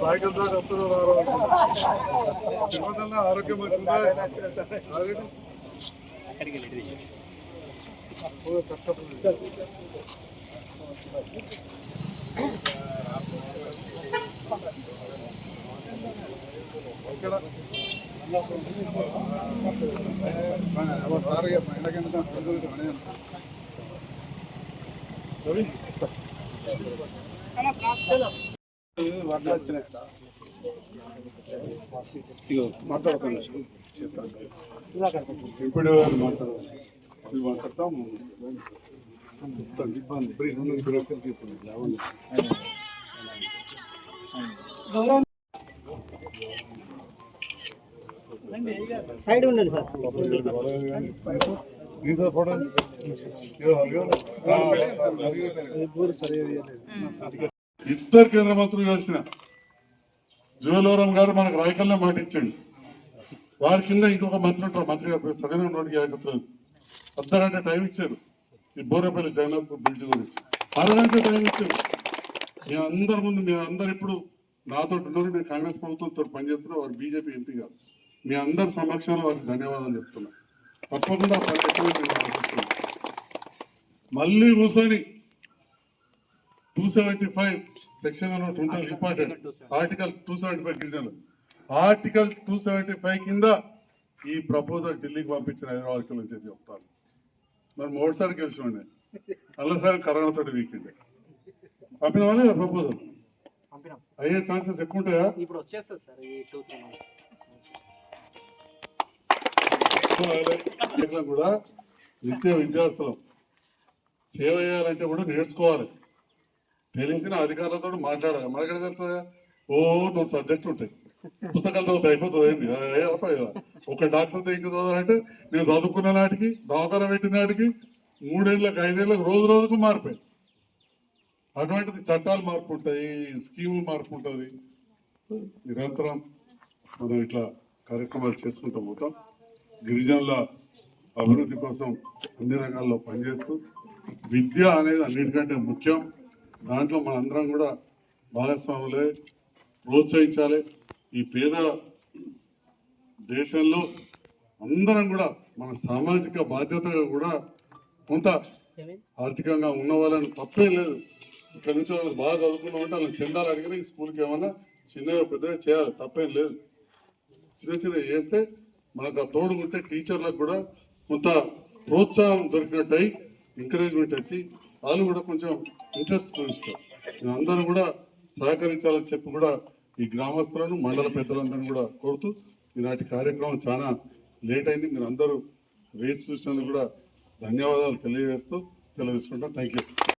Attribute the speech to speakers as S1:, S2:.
S1: రాయగలుగుతా చెప్తుందో తిరుపతి ఆరోగ్యం వచ్చిందా ఆరోగ్యం ఓ, కష్టపడి. వడ్లు వచ్చినాయి ఇగో ఇప్పుడు మాట్లాడతాం ఇబ్బంది బ్రేక్
S2: సైడ్ ఉండండి సార్.
S1: ఇద్దరు కేంద్ర మంత్రులు కలిసిన జువలవరం గారు మనకు రాయకల్లో మాట ఇచ్చండి. వారి కింద ఇంకొక మంత్రి ఉంటారు మంత్రి గారు సరైన నోటికి ఏకత్రం అర్ధగంట టైం ఇచ్చారు. ఈ బోరేపల్లి జగన్నాథ్ బ్రిడ్జ్ గురించి. అరగంట టైం ఇచ్చారు. మీ అందరి ముందు మీరు అందరు ఇప్పుడు నాతో ఉన్నారు. నేను కాంగ్రెస్ ప్రభుత్వంతో పనిచేస్తున్నా. వారు బీజేపీ ఎంపీ కాదు. మీ అందరి సమక్షంలో వారికి ధన్యవాదాలు చెప్తున్నా. తప్పకుండా. మళ్ళీ కూర్చొని టూ సెవెంటీ ఫైవ్ సెక్షన్ ఉంటుంది important. Article two seventy five గిరిజనులు ఆర్టికల్ టూ సెవెంటీ ఫైవ్ కింద ఈ ప్రపోజల్ ఢిల్లీకి పంపించిన హైదరాబాద్కి నుంచి చెప్తాను మరి మూడుసారి గెలిచినండి. అల్లసారి కరోనాతో వీకెండ్ పంపిన వాళ్ళే ప్రపోజల్ అయ్యే ఛాన్సెస్ ఎక్కువ ఉంటాయా
S2: ఇప్పుడు వచ్చేస్తుంది సార్
S1: కూడా నిత్య విద్యార్థులం. సేవ చేయాలంటే కూడా నేర్చుకోవాలి. తెలిసిన అధికారులతో మాట్లాడాలి. మనకెక్కడ తెలుస్తుందా? ఓ నువ్వు సబ్జెక్ట్ ఉంటాయి పుస్తకాలు చదివితే అయిపోతుంది. ఏంది? ఒక డాక్టర్తో ఇంక చదవాలంటే నేను చదువుకున్న నాటికి దవాఖాన పెట్టిన నాటికి మూడేళ్ళకి ఐదేళ్ళకి రోజు రోజుకు మారిపోయి అటువంటిది చట్టాలు మార్పు ఉంటాయి స్కీములు మార్పు ఉంటుంది నిరంతరం మనం ఇట్లా కార్యక్రమాలు చేసుకుంటూ పోతాం. గిరిజనుల అభివృద్ధి కోసం అన్ని రంగాల్లో పనిచేస్తూ విద్య అనేది అన్నిటికంటే ముఖ్యం. దాంట్లో మనందరం కూడా భాగస్వాములే ప్రోత్సహించాలి. ఈ పేద దేశంలో అందరం కూడా మన సామాజిక బాధ్యతగా కూడా కొంత ఆర్థికంగా ఉన్న వాళ్ళని తప్పే లేదు. ఇక్కడ నుంచి వాళ్ళు బాగా చదువుకున్న ఉంటే వాళ్ళని చెందాలి అడిగిన ఈ స్కూల్కి ఏమన్నా చిన్నగా పెద్దగా చేయాలి తప్పేం లేదు. చిన్న చిన్న చేస్తే మనకు ఆ తోడు ఉంటే టీచర్లకు కూడా కొంత ప్రోత్సాహం దొరికినట్టు అయి ఎంకరేజ్మెంట్ వచ్చి వాళ్ళు కూడా కొంచెం ఇంట్రెస్ట్ చూపిస్తారు. అందరూ కూడా సహకరించాలని చెప్పి కూడా ఈ గ్రామస్తులను మండల పెద్దలందరినీ కూడా కోరుతూ ఈనాటి కార్యక్రమం చాలా లేట్ అయింది. మీరు అందరూ వేచి చూసినందుకు కూడా ధన్యవాదాలు తెలియజేస్తూ సెలవు తీసుకుంటాం. Thank you